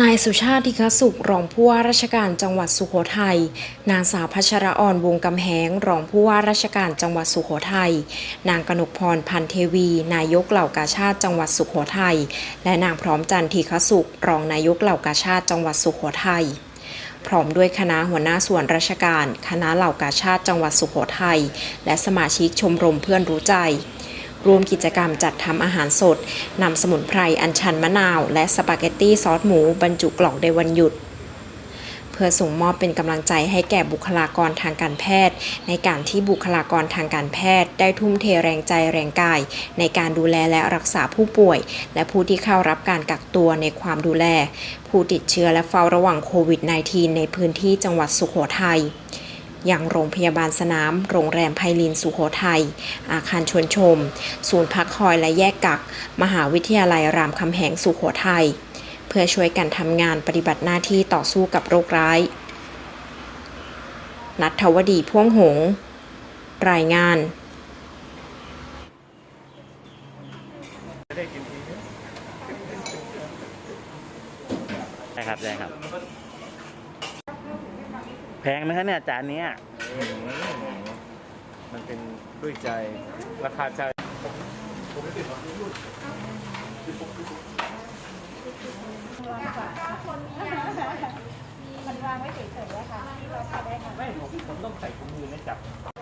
นายสุชาติธิคสุขรองผู้ว่าราชการจังหวัดสุโขทัย นางสาวพัชรอ่อนวงกำแหงรองผู้ว่าราชการจังหวัดสุโขทัย นางกนกพรพันเทวี นายกเหล่ากาชาติจังหวัดสุโขทัย และนางพร้อมจันทิคสุขรองนายกเหล่ากาชาติจังหวัดสุโขทัยพร้อมด้วยคณะหัวหน้าส่วนราชการ คณะเหล่ากาชาติจังหวัดสุโขทัย และสมาชิกชมรมเพื่อนรู้ใจ ร่วมกิจกรรมจัดทำอาหารสดนำสมุนไพรอัญชันมะนาว และสปาเกตตี้ซอสหมูบรรจุกล่องในวันหยุด เพื่อส่งมอบเป็นกำลังใจให้แก่บุคลากรทางการแพทย์ ในการที่บุคลากรทางการแพทย์ ได้ทุ่มเทแรงใจแรงกาย ในการดูแลและรักษาผู้ป่วย และผู้ที่เข้ารับการกักตัวในความดูแล ผู้ติดเชื้อและเฝ้าระวังโควิด -19 ในพื้นที่จังหวัดสุโขทัย อย่างโรงพยาบาลสนาม โรงแรมไพลินสุโขทัย อาคารชวนชม ศูนย์พักคอยและแยกกัก มหาวิทยาลัยรามคำแหงสุโขทัย เพื่อช่วยกันทำงานปฏิบัติหน้าที่ต่อสู้กับโรคร้าย นัททวดีพ่วงหง รายงานได้ครับได้ครับ พงไหมคะเนี่ยจานเนี้ยมันเป็นด้วยใจราคาใจมันวางไว้เฉยๆนะค่ะที่เราทำได้ค่ะไม่ผมต้องใส่ถุงมือนะจับ